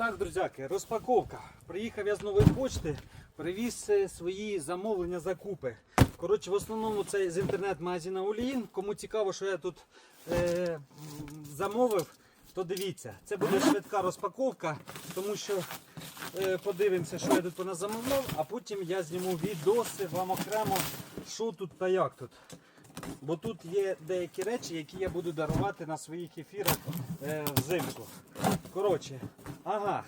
Так, друзяки, розпаковка. Приїхав я з нової почти, привіз е, свої замовлення закупи. Коротше, в основному це з інтернет-магазина Улін. Кому цікаво, що я тут е, замовив, то дивіться. Це буде швидка розпаковка, тому що е, подивимося, що я тут нас замовляв, а потім я зніму відоси вам окремо, що тут та як тут. Бо тут є деякі речі, які я буду дарувати на своїх ефірах е, взимку. Коротше, ага.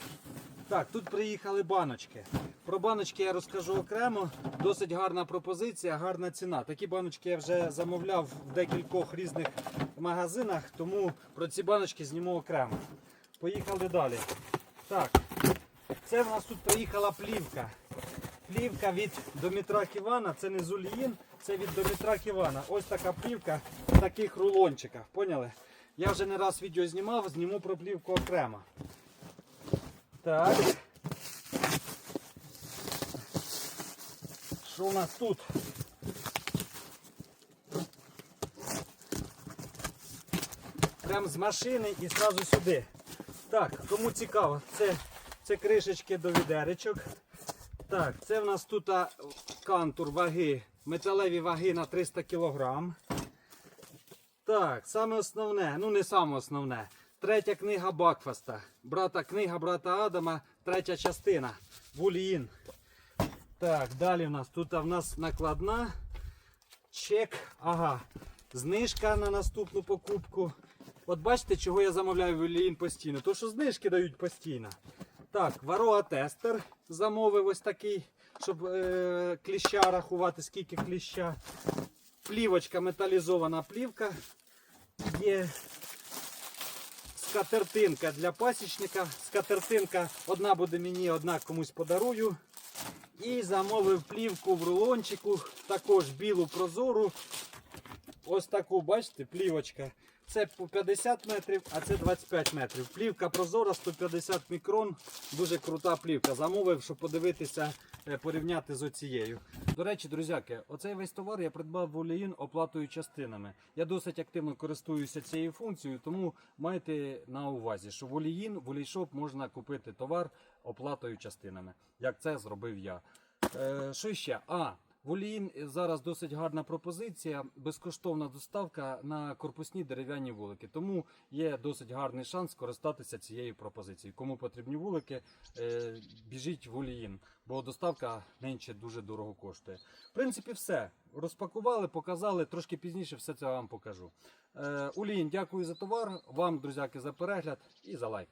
Так, тут приїхали баночки. Про баночки я розкажу окремо. Досить гарна пропозиція, гарна ціна. Такі баночки я вже замовляв в декількох різних магазинах, тому про ці баночки зніму окремо. Поїхали далі. Так, це в нас тут приїхала плівка. Плівка від Домітра Ківана, це не Зуліїн, це від Домітра Ківана. Ось така плівка в таких рулончиках. Поняли? Я вже не раз відео знімав, зніму про плівку окремо. Так. Що у нас тут? Прям з машини і одразу сюди. Так, кому цікаво, це, це кришечки до відеречок. Так, це в нас тут кантур ваги, металеві ваги на 300 кг. Так, саме основне, ну не саме основне. Третя книга Бакфаста. Брата книга брата Адама, третя частина. Вуліїн. Так, далі в нас тут в нас накладна. Чек. Ага. Знижка на наступну покупку. От бачите, чого я замовляю Вуліїн постійно? То що знижки дають постійно. Так, вароа тестер замовив ось такий, щоб е, кліща рахувати, скільки кліща. Плівочка, металізована плівка. Є скатертинка для пасічника. Скатертинка одна буде мені, одна комусь подарую. І замовив плівку в рулончику, також білу прозору. Ось таку, бачите, плівочка. Це по 50 метрів, а це 25 метрів. Плівка прозора 150 мікрон. Дуже крута плівка. Замовив, щоб подивитися, е, порівняти з оцією. До речі, друзяки, оцей весь товар я придбав в Оліїн оплатою частинами. Я досить активно користуюся цією функцією, тому майте на увазі, що в Оліїн, в Олійшоп можна купити товар оплатою частинами. Як це зробив я. Е, що ще? А, в Оліїн зараз досить гарна пропозиція, безкоштовна доставка на корпусні дерев'яні вулики. Тому є досить гарний шанс скористатися цією пропозицією. Кому потрібні вулики, е, біжіть в Оліїн, бо доставка нинче дуже дорого коштує. В принципі, все. Розпакували, показали. Трошки пізніше все це вам покажу. Е, Оліїн, дякую за товар. Вам, друзяки, за перегляд і за лайк.